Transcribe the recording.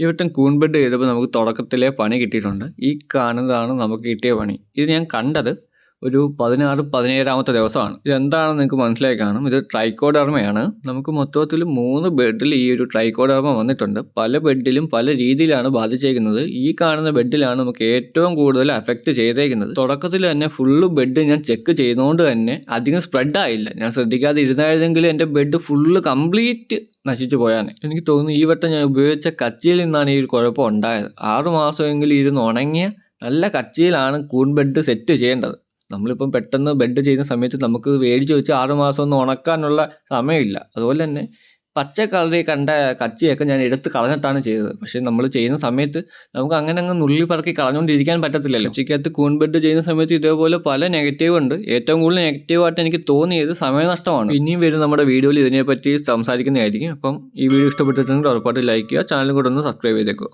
ഈ കൂൺ ബെഡ് ചെയ്തപ്പോൾ നമുക്ക് തുടക്കത്തിലെ പണി കിട്ടിയിട്ടുണ്ട്. ഈ കാണുന്നതാണ് നമുക്ക് കിട്ടിയ പണി. ഇത് ഞാൻ കണ്ടത് ഒരു പതിനാറ് പതിനേഴാമത്തെ ദിവസമാണ്. ഇതെന്താണെന്ന് നിങ്ങൾക്ക് മനസ്സിലായി കാണും. ഇത് ട്രൈക്കോഡർമയാണ്. നമുക്ക് മൊത്തത്തിൽ മൂന്ന് ബെഡിൽ ഈ ഒരു ട്രൈക്കോഡർമ വന്നിട്ടുണ്ട്. പല ബെഡിലും പല രീതിയിലാണ് ബാധിച്ചേക്കുന്നത്. ഈ കാണുന്ന ബെഡിലാണ് നമുക്ക് ഏറ്റവും കൂടുതൽ അഫക്റ്റ് ചെയ്തേക്കുന്നത്. തുടക്കത്തിൽ തന്നെ ഫുള്ള് ബെഡ് ഞാൻ ചെക്ക് ചെയ്തുകൊണ്ട് തന്നെ അധികം സ്പ്രെഡ് ആയില്ല ഞാൻ ശ്രദ്ധിക്കാതെ ഇരുന്നായിരുന്നെങ്കിൽ എന്റെ ബെഡ് ഫുള്ള് കംപ്ലീറ്റ് നശിച്ചു പോയാണ് എനിക്ക് തോന്നുന്നു ഈ വട്ടം ഞാൻ ഉപയോഗിച്ച കച്ചിയിൽ നിന്നാണ് ഈ ഒരു കുഴപ്പം ഉണ്ടായത്. ആറുമാസമെങ്കിലും ഇരുന്ന് ഉണങ്ങിയ നല്ല കച്ചിയിലാണ് കൂൺ ബെഡ് സെറ്റ് ചെയ്യേണ്ടത്. നമ്മളിപ്പം പെട്ടെന്ന് ബെഡ് ചെയ്യുന്ന സമയത്ത് നമുക്ക് മേടിച്ച് വെച്ച് ആറ് മാസം ഒന്നും ഉണക്കാനുള്ള സമയമില്ല. അതുപോലെ തന്നെ പച്ച കളറി കണ്ട കച്ചിയൊക്കെ ഞാൻ എടുത്ത് കളഞ്ഞിട്ടാണ് ചെയ്തത്. പക്ഷേ നമ്മൾ ചെയ്യുന്ന സമയത്ത് നമുക്ക് അങ്ങനെ അങ്ങ് നുള്ളി പറക്കി കളഞ്ഞുകൊണ്ടിരിക്കാൻ പറ്റത്തില്ലല്ലോ. ഉച്ചയ്ക്കകത്ത് കൂൺ ബെഡ് ചെയ്യുന്ന സമയത്ത് ഇതേപോലെ പല നെഗറ്റീവ് ഉണ്ട്. ഏറ്റവും കൂടുതൽ നെഗറ്റീവായിട്ട് എനിക്ക് തോന്നിയത് സമയനഷ്ടമാണ് ഇനിയും വരും നമ്മുടെ വീഡിയോയിൽ ഇതിനെപ്പറ്റി സംസാരിക്കുന്നതായിരിക്കും. അപ്പം ഈ വീഡിയോ ഇഷ്ടപ്പെട്ടിട്ടുണ്ടെങ്കിൽ ഉറപ്പായിട്ട് ലൈക്ക് ചെയ്യുക ചാനൽ കൂടെ ഒന്ന് സബ്സ്ക്രൈബ് ചെയ്തേക്കുക.